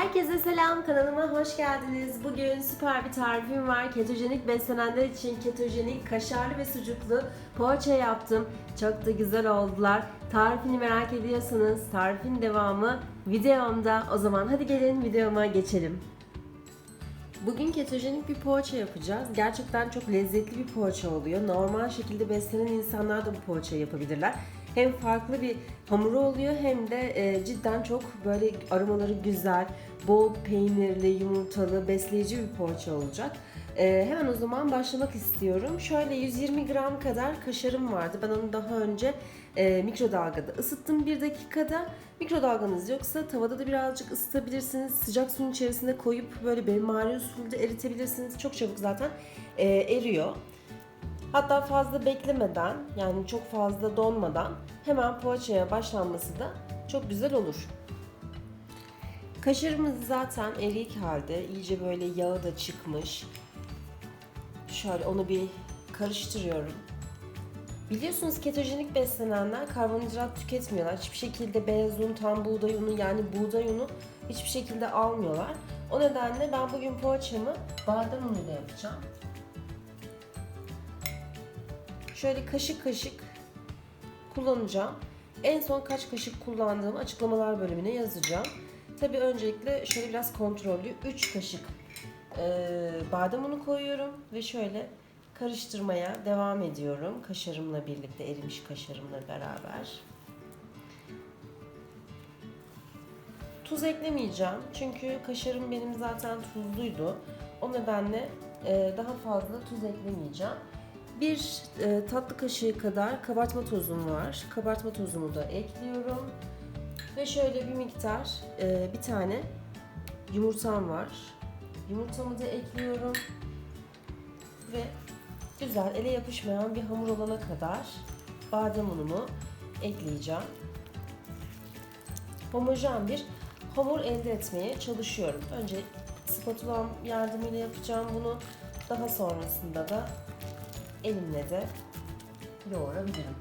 Herkese selam kanalıma hoş geldiniz. Bugün süper bir tarifim var. Ketojenik beslenenler için ketojenik kaşarlı ve sucuklu poğaça yaptım. Çok da güzel oldular. Tarifini merak ediyorsanız tarifin devamı videomda. O zaman hadi gelin videoma geçelim. Bugün ketojenik bir poğaça yapacağız. Gerçekten çok lezzetli bir poğaça oluyor. Normal şekilde beslenen insanlar da bu poğaçayı yapabilirler. Hem farklı bir hamuru oluyor hem de e, cidden çok böyle aromaları güzel, bol peynirli, yumurtalı, besleyici bir poğaça olacak. E, hemen o zaman başlamak istiyorum. Şöyle 120 gram kadar kaşarım vardı. Ben onu daha önce e, mikrodalgada ısıttım bir dakikada. Mikrodalganız yoksa tavada da birazcık ısıtabilirsiniz. Sıcak suyun içerisine koyup böyle benmari usulde eritebilirsiniz. Çok çabuk zaten e, eriyor. Hatta fazla beklemeden yani çok fazla donmadan hemen poğaçaya başlanması da çok güzel olur. Kaşarımız zaten eriyik halde. iyice böyle yağı da çıkmış. Şöyle onu bir karıştırıyorum. Biliyorsunuz ketojenik beslenenler karbonhidrat tüketmiyorlar. Hiçbir şekilde beyaz un, tam buğday unu yani buğday unu hiçbir şekilde almıyorlar. O nedenle ben bugün poğaçamı badem unuyla yapacağım. Şöyle kaşık kaşık kullanacağım. En son kaç kaşık kullandığımı açıklamalar bölümüne yazacağım. Tabi öncelikle şöyle biraz kontrollü 3 kaşık e, badem unu koyuyorum ve şöyle karıştırmaya devam ediyorum. Kaşarımla birlikte erimiş kaşarımla beraber. Tuz eklemeyeceğim çünkü kaşarım benim zaten tuzluydu. O nedenle daha fazla tuz eklemeyeceğim. Bir e, tatlı kaşığı kadar kabartma tozum var. Kabartma tozumu da ekliyorum. Ve şöyle bir miktar, e, bir tane yumurtam var. Yumurtamı da ekliyorum. Ve güzel, ele yapışmayan bir hamur olana kadar badem unumu ekleyeceğim. Homojen bir hamur elde etmeye çalışıyorum. Önce spatulam yardımıyla yapacağım bunu. Daha sonrasında da elimle de yoğurabilirim.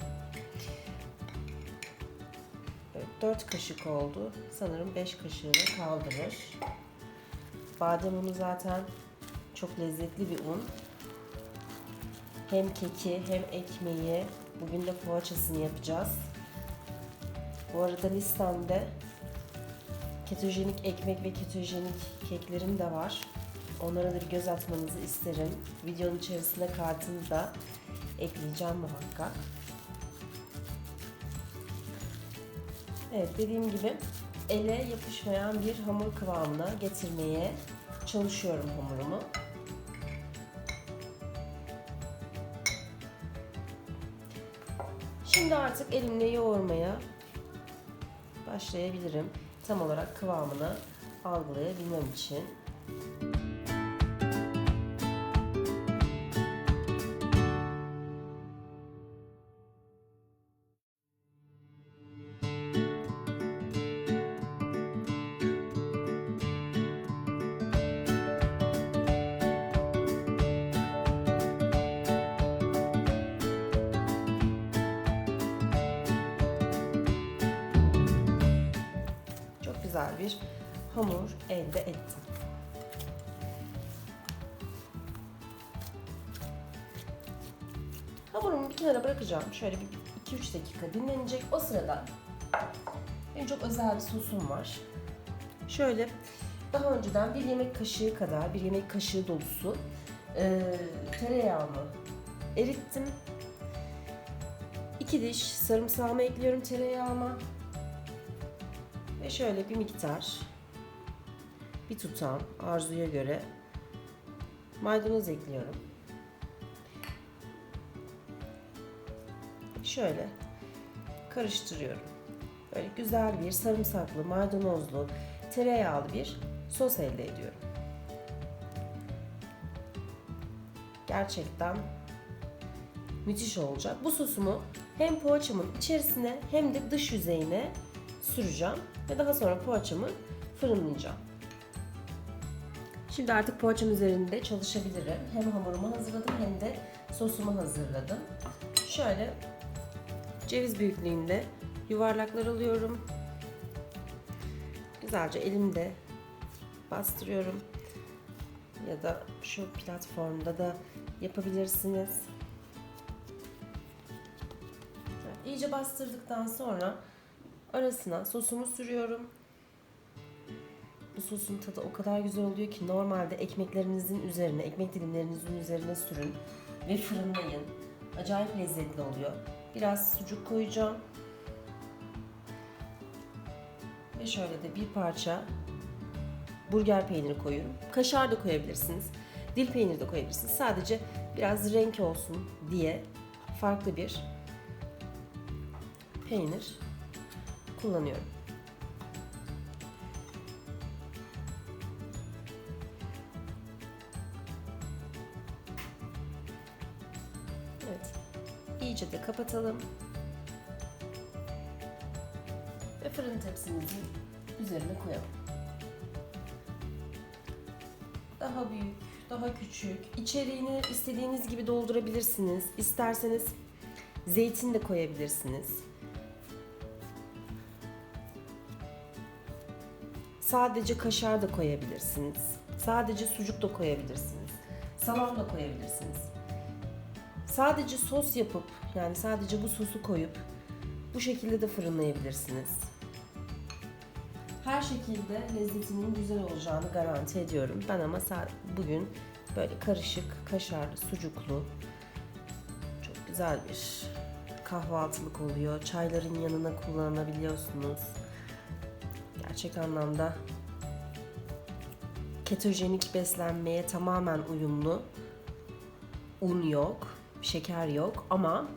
Evet, 4 kaşık oldu. Sanırım 5 kaşığını kaldırır. Badem unu zaten çok lezzetli bir un. Hem keki hem ekmeği. Bugün de poğaçasını yapacağız. Bu arada listemde ketojenik ekmek ve ketojenik keklerim de var. Onlara da bir göz atmanızı isterim. Videonun içerisinde kartını da ekleyeceğim muhakkak. Evet dediğim gibi ele yapışmayan bir hamur kıvamına getirmeye çalışıyorum hamurumu. Şimdi artık elimle yoğurmaya başlayabilirim. Tam olarak kıvamını algılayabilmem için. Güzel bir hamur elde ettim. Hamurumu bir kenara bırakacağım. Şöyle bir 2-3 dakika dinlenecek. O sırada benim çok özel bir sosum var. Şöyle daha önceden bir yemek kaşığı kadar, bir yemek kaşığı dolusu e, tereyağımı erittim. 2 diş sarımsağımı ekliyorum tereyağıma. Ve şöyle bir miktar bir tutam arzuya göre maydanoz ekliyorum. Şöyle karıştırıyorum. Böyle güzel bir sarımsaklı, maydanozlu, tereyağlı bir sos elde ediyorum. Gerçekten müthiş olacak. Bu sosumu hem poğaçamın içerisine hem de dış yüzeyine süreceğim ve daha sonra poğaçamı fırınlayacağım. Şimdi artık poğaçam üzerinde çalışabilirim. Hem hamurumu hazırladım hem de sosumu hazırladım. Şöyle ceviz büyüklüğünde yuvarlaklar alıyorum. Güzelce elimde bastırıyorum. Ya da şu platformda da yapabilirsiniz. İyice bastırdıktan sonra arasına sosumu sürüyorum. Bu sosun tadı o kadar güzel oluyor ki normalde ekmeklerinizin üzerine, ekmek dilimlerinizin üzerine sürün ve fırınlayın. Acayip lezzetli oluyor. Biraz sucuk koyacağım. Ve şöyle de bir parça burger peyniri koyuyorum. Kaşar da koyabilirsiniz. Dil peyniri de koyabilirsiniz. Sadece biraz renk olsun diye farklı bir peynir kullanıyorum. Evet. İyice de kapatalım. Ve fırın tepsimizin üzerine koyalım. Daha büyük, daha küçük. İçeriğini istediğiniz gibi doldurabilirsiniz. İsterseniz zeytin de koyabilirsiniz. Sadece kaşar da koyabilirsiniz. Sadece sucuk da koyabilirsiniz. Salam da koyabilirsiniz. Sadece sos yapıp yani sadece bu sosu koyup bu şekilde de fırınlayabilirsiniz. Her şekilde lezzetinin güzel olacağını garanti ediyorum. Ben ama bugün böyle karışık, kaşarlı, sucuklu çok güzel bir kahvaltılık oluyor. Çayların yanına kullanabiliyorsunuz. Gerçek anlamda ketojenik beslenmeye tamamen uyumlu. Un yok, şeker yok ama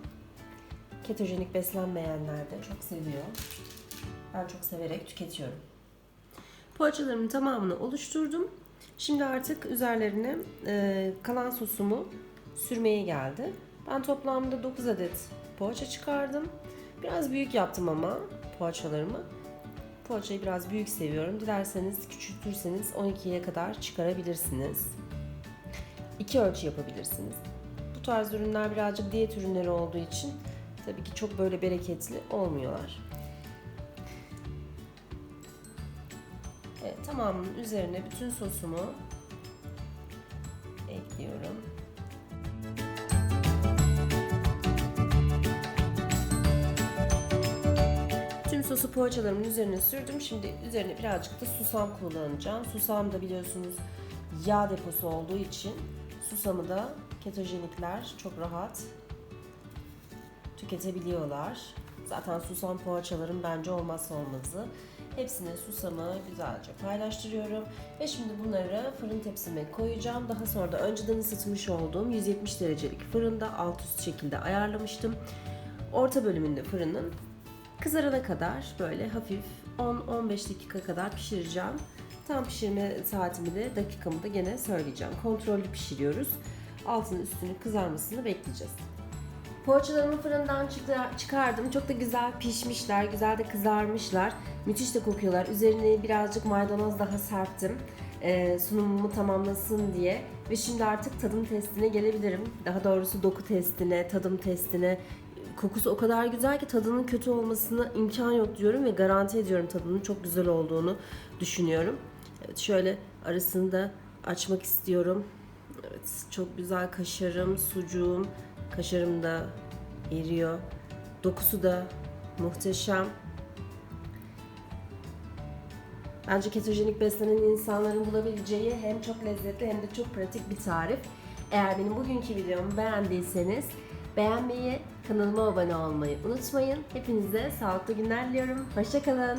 ketojenik beslenmeyenler de çok seviyor. Ben çok severek tüketiyorum. Poğaçalarımın tamamını oluşturdum. Şimdi artık üzerlerine e, kalan sosumu sürmeye geldi. Ben toplamda 9 adet poğaça çıkardım. Biraz büyük yaptım ama poğaçalarımı. Poğaçayı biraz büyük seviyorum. Dilerseniz küçültürseniz 12'ye kadar çıkarabilirsiniz. İki ölçü yapabilirsiniz. Bu tarz ürünler birazcık diyet ürünleri olduğu için tabii ki çok böyle bereketli olmuyorlar. Evet, tamamının üzerine bütün sosumu ekliyorum. Sosu poğaçalarımın üzerine sürdüm. Şimdi üzerine birazcık da susam kullanacağım. Susam da biliyorsunuz yağ deposu olduğu için susamı da ketojenikler çok rahat tüketebiliyorlar. Zaten susam poğaçaların bence olmazsa olmazı. Hepsine susamı güzelce paylaştırıyorum. Ve şimdi bunları fırın tepsime koyacağım. Daha sonra da önceden ısıtmış olduğum 170 derecelik fırında alt üst şekilde ayarlamıştım. Orta bölümünde fırının kızarana kadar böyle hafif 10-15 dakika kadar pişireceğim. Tam pişirme saatimi de dakikamı da gene söyleyeceğim. Kontrollü pişiriyoruz. Altını üstünü kızarmasını bekleyeceğiz. Poğaçalarımı fırından çıkar- çıkardım. Çok da güzel pişmişler, güzel de kızarmışlar. Müthiş de kokuyorlar. Üzerine birazcık maydanoz daha serptim. Ee, sunumumu tamamlasın diye. Ve şimdi artık tadım testine gelebilirim. Daha doğrusu doku testine, tadım testine. Kokusu o kadar güzel ki tadının kötü olmasına imkan yok diyorum ve garanti ediyorum tadının çok güzel olduğunu düşünüyorum. Evet şöyle arasını da açmak istiyorum. Evet çok güzel kaşarım, sucuğum, kaşarım da eriyor. Dokusu da muhteşem. Bence ketojenik beslenen insanların bulabileceği hem çok lezzetli hem de çok pratik bir tarif. Eğer benim bugünkü videomu beğendiyseniz beğenmeyi, kanalıma abone olmayı unutmayın. Hepinize sağlıklı günler diliyorum. Hoşçakalın.